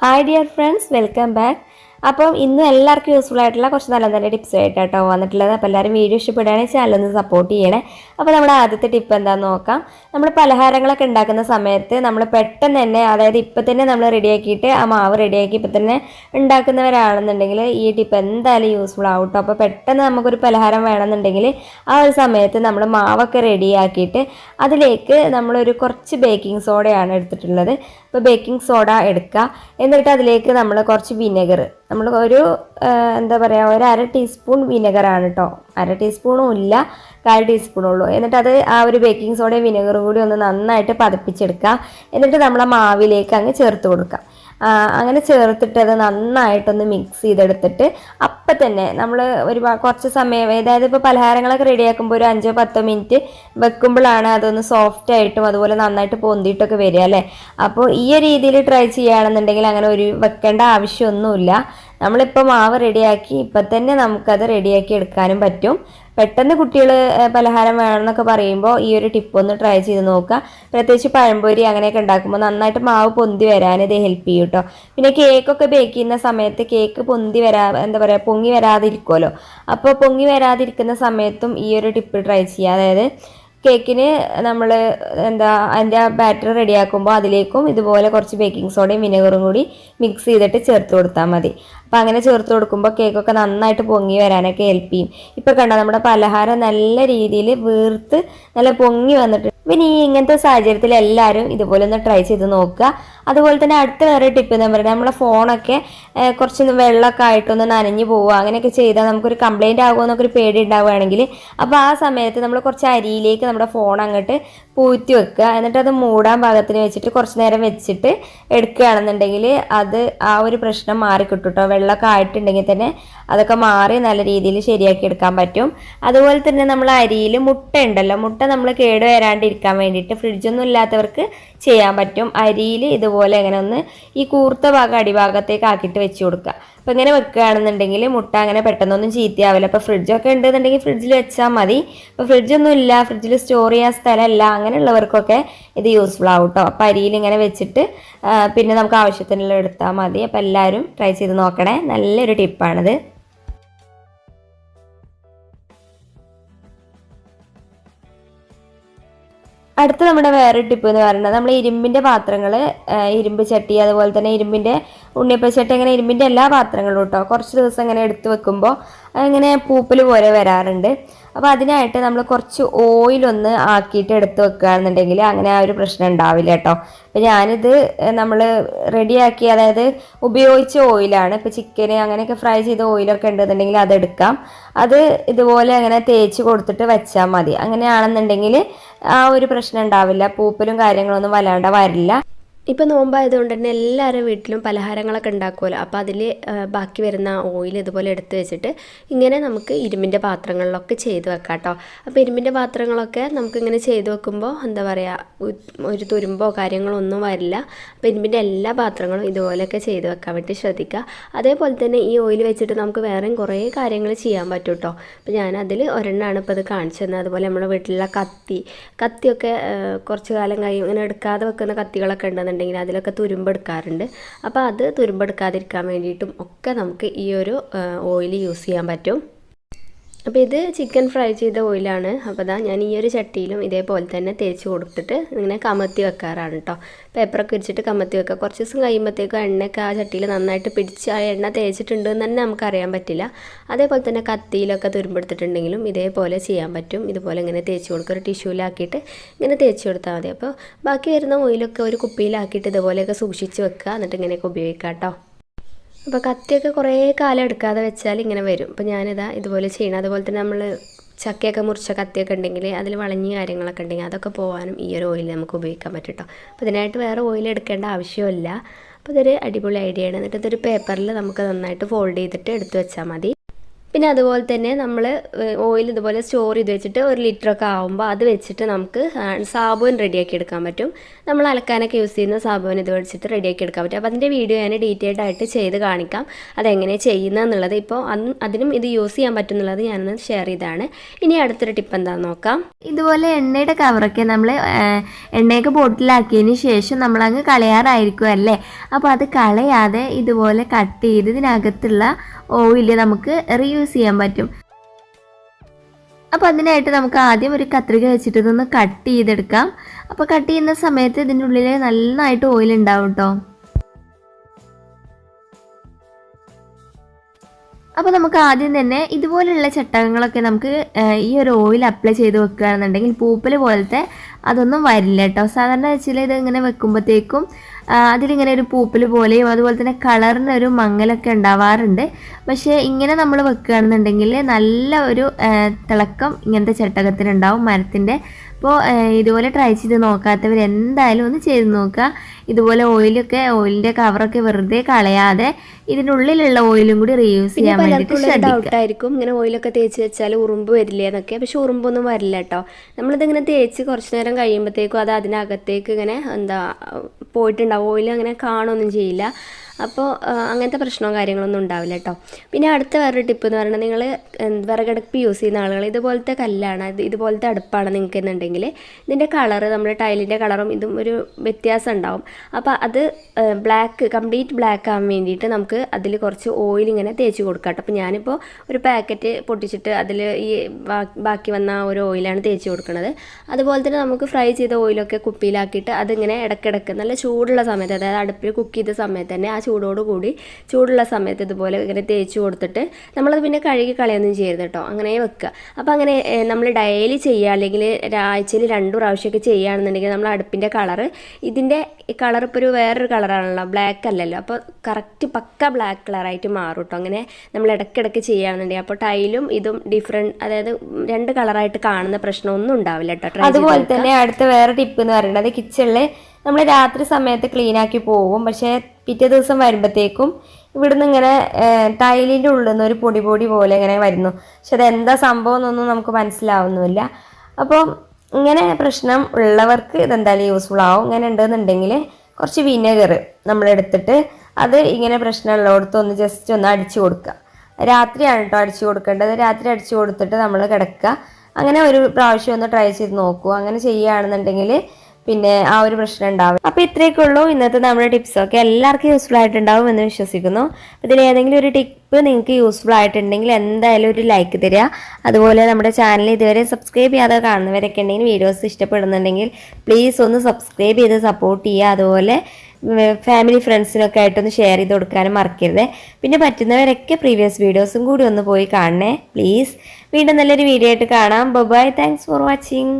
hi dear friends welcome back അപ്പം ഇന്ന് എല്ലാവർക്കും യൂസ്ഫുൾ ആയിട്ടുള്ള കുറച്ച് നല്ല നല്ല ടിപ്സ് ആയിട്ടാട്ടോ വന്നിട്ടുള്ളത്. അപ്പോൾ എല്ലാവരും വീഡിയോ ഇഷ്ടപ്പെടുകയാണെങ്കിൽ ചാനൽ ഒന്ന് സപ്പോർട്ട് ചെയ്യണേ. അപ്പോൾ നമ്മുടെ ആദ്യത്തെ ടിപ്പ് എന്താണെന്ന് നോക്കാം. നമ്മൾ പലഹാരങ്ങളൊക്കെ ഉണ്ടാക്കുന്ന സമയത്ത് നമ്മൾ പെട്ടെന്ന് തന്നെ അതായത് ഇപ്പം തന്നെ നമ്മൾ റെഡിയാക്കിയിട്ട് ആ മാവ് റെഡിയാക്കി ഇപ്പം തന്നെ ഉണ്ടാക്കുന്നവരാണെന്നുണ്ടെങ്കിൽ ഈ ടിപ്പ് എന്തായാലും യൂസ്ഫുൾ ആവും കേട്ടോ അപ്പോൾ പെട്ടെന്ന് നമുക്കൊരു പലഹാരം വേണമെന്നുണ്ടെങ്കിൽ ആ ഒരു സമയത്ത് നമ്മൾ മാവൊക്കെ റെഡിയാക്കിയിട്ട് അതിലേക്ക് നമ്മളൊരു കുറച്ച് ബേക്കിംഗ് സോഡയാണ് എടുത്തിട്ടുള്ളത്. അപ്പോൾ ബേക്കിംഗ് സോഡ എടുക്കുക. എന്നിട്ട് അതിലേക്ക് നമ്മൾ കുറച്ച് വിനെഗർ നമ്മൾ ഒരു എന്താ പറയുക ഒരു അര ടീസ്പൂൺ വിനെഗറാണ് കേട്ടോ അര ടീസ്പൂണും ഇല്ല കാൽ ടീസ്പൂണേ ഉള്ളൂ. എന്നിട്ട് അത് ആ ഒരു ബേക്കിംഗ് സോഡയും വിനെഗറും കൂടി ഒന്ന് നന്നായിട്ട് പതപ്പിച്ചെടുക്കുക. എന്നിട്ട് നമ്മളെ മാവിലേക്ക് അങ്ങ് ചേർത്ത് കൊടുക്കുക. അങ്ങനെ ചേർത്തിട്ട് അത് നന്നായിട്ടൊന്ന് മിക്സ് ചെയ്തെടുത്തിട്ട് അപ്പം തന്നെ നമ്മൾ ഒരു കുറച്ച് സമയം അതായത് ഇപ്പോൾ പലഹാരങ്ങളൊക്കെ റെഡിയാക്കുമ്പോൾ ഒരു അഞ്ചോ പത്തോ മിനിറ്റ് വെക്കുമ്പോഴാണ് അതൊന്ന് സോഫ്റ്റ് ആയിട്ടും അതുപോലെ നന്നായിട്ട് പൊന്തിയിട്ടൊക്കെ വരിക അല്ലേ? അപ്പോൾ ഈ ഒരു രീതിയിൽ ട്രൈ ചെയ്യുകയാണെന്നുണ്ടെങ്കിൽ അങ്ങനെ ഒരു വെക്കേണ്ട ആവശ്യമൊന്നുമില്ല. നമ്മളിപ്പോൾ മാവ് റെഡിയാക്കി ഇപ്പം തന്നെ നമുക്കത് റെഡിയാക്കി എടുക്കാനും പറ്റും. പെട്ടെന്ന് കുട്ടികൾ പലഹാരം വേണമെന്നൊക്കെ പറയുമ്പോൾ ഈ ഒരു ടിപ്പ് ഒന്ന് ട്രൈ ചെയ്ത് നോക്കുക പ്രത്യേകിച്ച് പഴംപൊരി അങ്ങനെയൊക്കെ ഉണ്ടാക്കുമ്പോൾ നന്നായിട്ട് മാവ് പൊന്തി വരാൻ ഇത് ഹെൽപ്പ് ചെയ്യും കേട്ടോ പിന്നെ കേക്കൊക്കെ ബേക്ക് ചെയ്യുന്ന സമയത്ത് കേക്ക് പൊന്തി വരാ എന്താ പറയുക പൊങ്ങി വരാതിരിക്കുമല്ലോ അപ്പോൾ പൊങ്ങി വരാതിരിക്കുന്ന സമയത്തും ഈ ഒരു ടിപ്പ് ട്രൈ ചെയ്യുക അതായത് കേക്കിന് നമ്മൾ എന്താ അതിന്റെ ബാറ്റർ റെഡിയാക്കുമ്പോൾ അതിലേക്കും ഇതുപോലെ കുറച്ച് ബേക്കിംഗ് സോഡയും വിനെഗറും കൂടി മിക്സ് ചെയ്തിട്ട് ചേർത്ത് കൊടുത്താൽ മതി. അപ്പോൾ അങ്ങനെ ചേർത്ത് കൊടുക്കുമ്പോൾ കേക്കൊക്കെ നന്നായിട്ട് പൊങ്ങി വരാനൊക്കെ ഹെൽപ്പ് ചെയ്യും. ഇപ്പോൾ കണ്ടോ നമ്മുടെ പലഹാരം നല്ല രീതിയിൽ വീർത്ത് നല്ല പൊങ്ങി വന്നിട്ട് പിന്നെ ഈ ഇങ്ങനത്തെ സാഹചര്യത്തിൽ എല്ലാവരും ഇതുപോലെ ഒന്ന് ട്രൈ ചെയ്ത് നോക്കുക. അതുപോലെ തന്നെ അടുത്ത വേറെ ടിപ്പ് എന്ന് പറയുന്നത് നമ്മുടെ ഫോണൊക്കെ കുറച്ചൊന്ന് കുറച്ച് വെള്ളമൊക്കെ ആയിട്ടൊന്ന് നനഞ്ഞു പോവുക. അങ്ങനെയൊക്കെ ചെയ്താൽ നമുക്കൊരു കംപ്ലൈന്റ് ആകുമോ എന്നൊക്കെ ഒരു പേടി ഉണ്ടാവുകയാണെങ്കിൽ അപ്പോൾ ആ സമയത്ത് നമ്മൾ കുറച്ച് അരിയിലേക്ക് നമ്മുടെ ഫോൺ അങ്ങോട്ട് പൂറ്റി വെക്കുക. എന്നിട്ട് അത് മൂടാൻ ഭാഗത്തിന് വെച്ചിട്ട് കുറച്ച് നേരം വെച്ചിട്ട് എടുക്കുകയാണെന്നുണ്ടെങ്കിൽ അത് ആ ഒരു പ്രശ്നം മാറി കിട്ടും. കേട്ടോ വെള്ളമൊക്കെ ആയിട്ടുണ്ടെങ്കിൽ തന്നെ അതൊക്കെ മാറി നല്ല രീതിയിൽ ശരിയാക്കി എടുക്കാൻ പറ്റും. അതുപോലെ തന്നെ നമ്മൾ അരിയിൽ മുട്ട ഉണ്ടല്ലോ മുട്ട നമ്മൾ കേട് വരാണ്ടിരിക്കാൻ വേണ്ടിയിട്ട് ഫ്രിഡ്ജൊന്നും ഇല്ലാത്തവർക്ക് ചെയ്യാൻ പറ്റും. അരിയിൽ ഇതുപോലെ അങ്ങനെ ഒന്ന് ഈ കൂർത്ത ഭാഗം അടിഭാഗത്തേക്ക് ആക്കിയിട്ട് വെച്ച് കൊടുക്കുക. അപ്പോൾ ഇങ്ങനെ വെക്കുകയാണെന്നുണ്ടെങ്കിൽ മുട്ട അങ്ങനെ പെട്ടെന്നൊന്നും ചീത്തയാവില്ല. അപ്പോൾ ഫ്രിഡ്ജൊക്കെ ഉണ്ടെന്നുണ്ടെങ്കിൽ ഫ്രിഡ്ജിൽ വെച്ചാൽ മതി. അപ്പോൾ ഫ്രിഡ്ജൊന്നും ഇല്ല ഫ്രിഡ്ജിൽ സ്റ്റോർ ചെയ്യാൻ സ്ഥലമല്ല അങ്ങനെയുള്ളവർക്കൊക്കെ ഇത് യൂസ്ഫുൾ ആവും കേട്ടോ അപ്പോൾ അരിയിൽ ഇങ്ങനെ വെച്ചിട്ട് പിന്നെ നമുക്ക് ആവശ്യത്തിനുള്ള എടുത്താൽ മതി. അപ്പോൾ എല്ലാവരും ട്രൈ ചെയ്ത് നോക്കണേ. നല്ലൊരു ടിപ്പാണിത്. അടുത്ത നമ്മുടെ വേറെ ടിപ്പ് എന്ന് പറയുന്നത് നമ്മൾ ഇരുമ്പിന്റെ പാത്രങ്ങൾ ഇരുമ്പ് ചട്ടി അതുപോലെ തന്നെ ഇരുമ്പിന്റെ ഉണ്ണിയപ്പച്ചട്ടി അങ്ങനെ ഇരുമ്പിന്റെ എല്ലാ പാത്രങ്ങളും കേട്ടോ കുറച്ച് ദിവസം ഇങ്ങനെ എടുത്ത് വെക്കുമ്പോൾ ഇങ്ങനെ പൂപ്പൽ പോലെ വരാറുണ്ട്. അപ്പോൾ അതിനായിട്ട് നമ്മൾ കുറച്ച് ഓയിലൊന്ന് ആക്കിയിട്ട് എടുത്ത് വെക്കുകയാണെന്നുണ്ടെങ്കിൽ അങ്ങനെ ആ ഒരു പ്രശ്നം ഉണ്ടാവില്ല കേട്ടോ. അപ്പോൾ ഞാനിത് നമ്മൾ റെഡിയാക്കി അതായത് ഉപയോഗിച്ച ഓയിലാണ് ഇപ്പോൾ ചിക്കന് അങ്ങനെയൊക്കെ ഫ്രൈ ചെയ്ത ഓയിലൊക്കെ ഉണ്ടെന്നുണ്ടെങ്കിൽ അതെടുക്കാം അത് ഇതുപോലെ അങ്ങനെ തേച്ച് കൊടുത്തിട്ട് വെച്ചാൽ മതി. അങ്ങനെയാണെന്നുണ്ടെങ്കിൽ ആ ഒരു പ്രശ്നം ഉണ്ടാവില്ല. പൂപ്പലും കാര്യങ്ങളൊന്നും വല്ലാണ്ട് വരില്ല. ഇപ്പം നോമ്പായതുകൊണ്ട് തന്നെ എല്ലാവരുടെ വീട്ടിലും പലഹാരങ്ങളൊക്കെ ഉണ്ടാക്കുമല്ലോ അപ്പോൾ അതിൽ ബാക്കി വരുന്ന ഓയിൽ ഇതുപോലെ എടുത്തു വെച്ചിട്ട് ഇങ്ങനെ നമുക്ക് ഇരുമ്പിന്റെ പാത്രങ്ങളിലൊക്കെ ചെയ്ത് വെക്കാം കേട്ടോ അപ്പോൾ ഇരുമ്പിന്റെ പാത്രങ്ങളൊക്കെ നമുക്കിങ്ങനെ ചെയ്ത് വെക്കുമ്പോൾ എന്താ പറയുക ഒരു തുരുമ്പോ കാര്യങ്ങളോ ഒന്നും വരില്ല. അപ്പോൾ ഇരുമ്പിന്റെ എല്ലാ പാത്രങ്ങളും ഇതുപോലെയൊക്കെ ചെയ്ത് വെക്കാൻ വേണ്ടി ശ്രദ്ധിക്കുക. അതേപോലെ തന്നെ ഈ ഓയിൽ വെച്ചിട്ട് നമുക്ക് വേറെയും കുറേ കാര്യങ്ങൾ ചെയ്യാൻ പറ്റും കേട്ടോ അപ്പോൾ ഞാനതിൽ ഒരെണ്ണമാണ് ഇപ്പോൾ ഇത് കാണിച്ചു തന്നത്. അതുപോലെ നമ്മുടെ വീട്ടിലുള്ള കത്തി. കത്തിയൊക്കെ കുറച്ച് കാലം കഴിയും. ഇങ്ങനെ എടുക്കാതെ വെക്കുന്ന കത്തികളൊക്കെ ഉണ്ടെന്നുണ്ടെങ്കിൽ അതിലൊക്കെ തുരുമ്പെടുക്കാറുണ്ട്. അപ്പോൾ അത് തുരുമ്പെടുക്കാതിരിക്കാൻ വേണ്ടിയിട്ടും ഒക്കെ നമുക്ക് ഈ ഒരു ഓയിൽ യൂസ് ചെയ്യാൻ പറ്റും. അപ്പോൾ ഇത് ചിക്കൻ ഫ്രൈ ചെയ്ത ഓയിലാണ്. അപ്പോൾ അതാ ഞാൻ ഈ ഒരു ചട്ടിയിലും ഇതേപോലെ തന്നെ തേച്ച് കൊടുത്തിട്ട് ഇങ്ങനെ കമത്തി വെക്കാറാണ് കേട്ടോ പേപ്പറൊക്കെ വെച്ചിട്ട് കമത്തി വെക്കുക കുറച്ച് ദിവസം കഴിയുമ്പോഴത്തേക്കും എണ്ണയൊക്കെ ആ ചട്ടിയിൽ നന്നായിട്ട് പിടിച്ച് ആ എണ്ണ തേച്ചിട്ടുണ്ട് എന്ന് തന്നെ നമുക്കറിയാൻ പറ്റില്ല. അതേപോലെ തന്നെ കത്തിയിലൊക്കെ തുരുമ്പെടുത്തിട്ടുണ്ടെങ്കിലും ഇതേപോലെ ചെയ്യാൻ പറ്റും. ഇതുപോലെ ഇങ്ങനെ തേച്ച് കൊടുക്കുക. ഒരു ടിഷ്യൂലാക്കിയിട്ട് ഇങ്ങനെ തേച്ച് കൊടുത്താൽ മതി. അപ്പോൾ ബാക്കി വരുന്ന ഓയിലൊക്കെ ഒരു കുപ്പിയിലാക്കിയിട്ട് ഇതുപോലെയൊക്കെ സൂക്ഷിച്ച് വെക്കുക. എന്നിട്ട് ഇങ്ങനെയൊക്കെ ഉപയോഗിക്കാം കേട്ടോ അപ്പോൾ കത്തിയൊക്കെ കുറേ കാലം എടുക്കാതെ വെച്ചാൽ ഇങ്ങനെ വരും. അപ്പോൾ ഞാനിതാ ഇതുപോലെ ചെയ്യണം. അതുപോലെ തന്നെ നമ്മൾ ചക്കയൊക്കെ മുറിച്ച കത്തിയൊക്കെ ഉണ്ടെങ്കിൽ അതിൽ വളഞ്ഞി കാര്യങ്ങളൊക്കെ ഉണ്ടെങ്കിൽ അതൊക്കെ പോകാനും ഈ ഒരു ഓയിൽ നമുക്ക് ഉപയോഗിക്കാൻ പറ്റും കേട്ടോ അപ്പോൾ ഇതിനായിട്ട് വേറെ ഓയിൽ എടുക്കേണ്ട ആവശ്യമില്ല അപ്പോൾ ഇതൊരു അടിപൊളി ഐഡിയ ആണ്. എന്നിട്ട് ഇതൊരു പേപ്പറിൽ നമുക്ക് നന്നായിട്ട് ഫോൾഡ് ചെയ്തിട്ട് എടുത്തു വെച്ചാൽ മതി. പിന്നെ അതുപോലെ തന്നെ നമ്മൾ ഓയിൽ ഇതുപോലെ സ്റ്റോർ ചെയ്ത് വെച്ചിട്ട് ഒരു ലിറ്ററൊക്കെ ആവുമ്പോൾ അത് വെച്ചിട്ട് നമുക്ക് സാബുൻ റെഡിയാക്കി എടുക്കാൻ പറ്റും. നമ്മൾ അലക്കാനൊക്കെ യൂസ് ചെയ്യുന്ന സാബുൻ ഇത് വെച്ചിട്ട് റെഡിയാക്കി എടുക്കാൻ പറ്റും. അപ്പോൾ അതിന്റെ വീഡിയോ ഞാൻ ഡീറ്റെയിൽഡ് ആയിട്ട് ചെയ്ത് കാണിക്കാം. അതെങ്ങനെ ചെയ്യുന്നതെന്നുള്ളത് ഇപ്പോൾ അതിനും ഇത് യൂസ് ചെയ്യാൻ പറ്റുന്നുള്ളത് ഞാനൊന്ന് ഷെയർ ചെയ്താണ്. ഇനി അടുത്തൊരു ടിപ്പ് എന്താണെന്ന് നോക്കാം. ഇതുപോലെ എണ്ണയുടെ കവറൊക്കെ നമ്മൾ എണ്ണയൊക്കെ ബോട്ടിലാക്കിയതിന് ശേഷം നമ്മൾ അങ്ങ് കളയാറായിരിക്കും അല്ലേ അപ്പോൾ അത് കളയാതെ ഇതുപോലെ കട്ട് ചെയ്ത് ഇതിനകത്തുള്ള ഓയിൽ നമുക്ക് റീയൂസ് ചെയ്യാൻ പറ്റും. അപ്പോൾ അതിനായിട്ട് നമുക്ക് ആദ്യം ഒരു കത്രിക വെച്ചിട്ട് ഇതൊന്ന് കട്ട് ചെയ്തെടുക്കാം. അപ്പോൾ കട്ട് ചെയ്യുന്ന സമയത്ത് ഇതിന്റെ ഉള്ളിൽ നന്നായിട്ട് ഓയിൽ ഉണ്ടാവും കേട്ടോ അപ്പോൾ നമുക്ക് ആദ്യം തന്നെ ഇതുപോലെയുള്ള ചട്ടകങ്ങളൊക്കെ നമുക്ക് ഈ ഒരു ഓയിൽ അപ്ലൈ ചെയ്ത് വെക്കുകയാണെന്നുണ്ടെങ്കിൽ പൂപ്പൽ പോലത്തെ അതൊന്നും വരില്ല കേട്ടോ സാധാരണ വെച്ചാൽ ഇത് ഇങ്ങനെ വെക്കുമ്പോഴത്തേക്കും അതിലിങ്ങനെ ഒരു പൂപ്പൽ പോലെയും അതുപോലെ തന്നെ കളറിന് ഒരു മങ്ങലൊക്കെ ഉണ്ടാവാറുണ്ട്. പക്ഷേ ഇങ്ങനെ നമ്മൾ വെക്കുകയാണെന്നുണ്ടെങ്കിൽ നല്ല ഒരു തിളക്കം ഇങ്ങനത്തെ ചട്ടകത്തിനുണ്ടാവും മരത്തിന്റെ അപ്പോൾ ഇതുപോലെ ട്രൈ ചെയ്ത് നോക്കാത്തവർ എന്തായാലും ഒന്ന് ചെയ്ത് നോക്കുക. ഇതുപോലെ ഓയിലൊക്കെ ഓയിലിന്റെ കവറൊക്കെ വെറുതെ കളയാതെ ഇതിനുള്ളിലുള്ള ഓയിലും കൂടി റീയൂസ് ചെയ്യാൻ വേണ്ടിയിട്ട് പലർക്കും ശ്രദ്ധിക്കുക. ഡൗട്ട് ഇങ്ങനെ ഓയിലൊക്കെ തേച്ച് വെച്ചാൽ ഉറുമ്പ് വരില്ലേ എന്നൊക്കെ. പക്ഷെ ഉറുമ്പൊന്നും വരില്ല കേട്ടോ നമ്മളിതിങ്ങനെ തേച്ച് കുറച്ച് നേരം കഴിയുമ്പോഴത്തേക്കും അത് അതിനകത്തേക്ക് ഇങ്ങനെ എന്താ പോയിട്ടുണ്ടാവും. ഓയിൽ അങ്ങനെ കാണുകയൊന്നും ചെയ്യില്ല. അപ്പോൾ അങ്ങനത്തെ പ്രശ്നവും കാര്യങ്ങളൊന്നും ഉണ്ടാവില്ല കേട്ടോ പിന്നെ അടുത്ത വേറൊരു ടിപ്പ് എന്ന് പറഞ്ഞാൽ നിങ്ങൾ വിറകടുപ്പ് യൂസ് ചെയ്യുന്ന ആളുകൾ ഇതുപോലത്തെ കല്ലാണ് ഇത് ഇതുപോലത്തെ അടുപ്പാണ് നിങ്ങൾക്ക് എന്നുണ്ടെങ്കിൽ ഇതിന്റെ കളറ് നമ്മുടെ ടൈലിന്റെ കളറും ഇതും ഒരു വ്യത്യാസം ഉണ്ടാവും. അപ്പോൾ അത് ബ്ലാക്ക് കംപ്ലീറ്റ് ബ്ലാക്ക് ആവാൻ വേണ്ടിയിട്ട് നമുക്ക് അതിൽ കുറച്ച് ഓയിൽ ഇങ്ങനെ തേച്ച് കൊടുക്കാം കേട്ടോ അപ്പോൾ ഞാനിപ്പോൾ ഒരു പാക്കറ്റ് പൊട്ടിച്ചിട്ട് അതിൽ ഈ ബാക്കി വന്ന ഒരു ഓയിലാണ് തേച്ച് കൊടുക്കുന്നത് അതുപോലെ തന്നെ നമുക്ക് ഫ്രൈ ചെയ്ത ഓയിലൊക്കെ കുപ്പിയിലാക്കിയിട്ട് അതിങ്ങനെ ഇടയ്ക്കിടയ്ക്ക് നല്ല ചൂടുള്ള സമയത്ത് അതായത് അടുപ്പിൽ കുക്ക് ചെയ്ത സമയത്ത് തന്നെ ആ ചൂടോട് കൂടി ചൂടുള്ള സമയത്ത് ഇതുപോലെ ഇങ്ങനെ തേച്ച് കൊടുത്തിട്ട് നമ്മളത് പിന്നെ കഴുകി കളയൊന്നും ചെയ്യരുത് കേട്ടോ. അങ്ങനെ വെക്കുക. അപ്പോൾ അങ്ങനെ നമ്മൾ ഡെയിലി ചെയ്യുക അല്ലെങ്കിൽ ആഴ്ചയിൽ രണ്ട് പ്രാവശ്യമൊക്കെ ചെയ്യുകയാണെന്നുണ്ടെങ്കിൽ നമ്മൾ അടുപ്പിന്റെ കളറ് ഇതിന്റെ കളർ ഇപ്പോൾ ഒരു വേറൊരു കളറാണല്ലോ ബ്ലാക്ക് അല്ലല്ലോ. അപ്പോൾ കറക്റ്റ് പക്ക ബ്ലാക്ക് കളറായിട്ട് മാറും കേട്ടോ. അങ്ങനെ നമ്മൾ ഇടയ്ക്കിടയ്ക്ക് ചെയ്യുകയാണെന്നുണ്ടെങ്കിൽ അപ്പോൾ ടൈലും ഇതും ഡിഫറെന്റ് അതായത് രണ്ട് കളറായിട്ട് കാണുന്ന പ്രശ്നമൊന്നും ഉണ്ടാവില്ല കേട്ടോ. അതുപോലെ തന്നെ അടുത്ത വേറെ ടിപ്പ് എന്ന് പറയുന്നത് കിച്ചണിൽ നമ്മൾ രാത്രി സമയത്ത് ക്ലീൻ ആക്കി പോകും. പക്ഷേ പിറ്റേ ദിവസം വരുമ്പോഴത്തേക്കും ഇവിടുന്ന് ഇങ്ങനെ ടൈലിന്റെ ഉള്ളിൽ നിന്ന് ഒരു പൊടി പൊടി പോലെ ഇങ്ങനെ വരുന്നു. പക്ഷെ അതെന്താ സംഭവം എന്നൊന്നും നമുക്ക് മനസ്സിലാവുന്നില്ല അപ്പോൾ ഇങ്ങനെ പ്രശ്നം ഉള്ളവർക്ക് ഇതെന്തായാലും യൂസ്ഫുൾ ആവും. ഇങ്ങനെ ഉണ്ടെന്നുണ്ടെങ്കിൽ കുറച്ച് വിനെഗർ നമ്മളെടുത്തിട്ട് അത് ഇങ്ങനെ പ്രശ്നമുള്ളവർക്ക് ഒന്ന് ജസ്റ്റ് ഒന്ന് അടിച്ചു കൊടുക്കുക. രാത്രിയാണ് കേട്ടോ അടിച്ചു കൊടുക്കേണ്ടത്. രാത്രി അടിച്ചു കൊടുത്തിട്ട് നമ്മൾ കിടക്കുക. അങ്ങനെ ഒരു പ്രാവശ്യം ഒന്ന് ട്രൈ ചെയ്ത് നോക്കൂ. അങ്ങനെ ചെയ്യുകയാണെന്നുണ്ടെങ്കിൽ പിന്നെ ആ ഒരു പ്രശ്നം ഉണ്ടാവും. അപ്പോൾ ഇത്രയൊക്കെ ഉള്ളൂ. ഇന്നത്തെ നമ്മുടെ ടിപ്സ് ഒക്കെ എല്ലാവർക്കും യൂസ്ഫുൾ ആയിട്ടുണ്ടാവും എന്ന് വിശ്വസിക്കുന്നു. ഇതിൽ ഏതെങ്കിലും ഒരു ടിപ്പ് നിങ്ങൾക്ക് യൂസ്ഫുൾ ആയിട്ടുണ്ടെങ്കിൽ എന്തായാലും ഒരു ലൈക്ക് തരിക. അതുപോലെ നമ്മുടെ ചാനൽ ഇതുവരെ സബ്സ്ക്രൈബ് ചെയ്യാതെ കാണുന്നവരൊക്കെ ഉണ്ടെങ്കിൽ വീഡിയോസ് ഇഷ്ടപ്പെടുന്നുണ്ടെങ്കിൽ പ്ലീസ് ഒന്ന് സബ്സ്ക്രൈബ് ചെയ്ത് സപ്പോർട്ട് ചെയ്യുക. അതുപോലെ ഫാമിലി ഫ്രണ്ട്സിനൊക്കെ ആയിട്ടൊന്ന് ഷെയർ ചെയ്ത് കൊടുക്കാനും മറക്കരുത്. പിന്നെ പറ്റുന്നവരൊക്കെ പ്രീവിയസ് വീഡിയോസും കൂടി ഒന്ന് പോയി കാണണേ. പ്ലീസ് വീണ്ടും നല്ലൊരു വീഡിയോ ആയിട്ട് കാണാം. Bye thanks for watching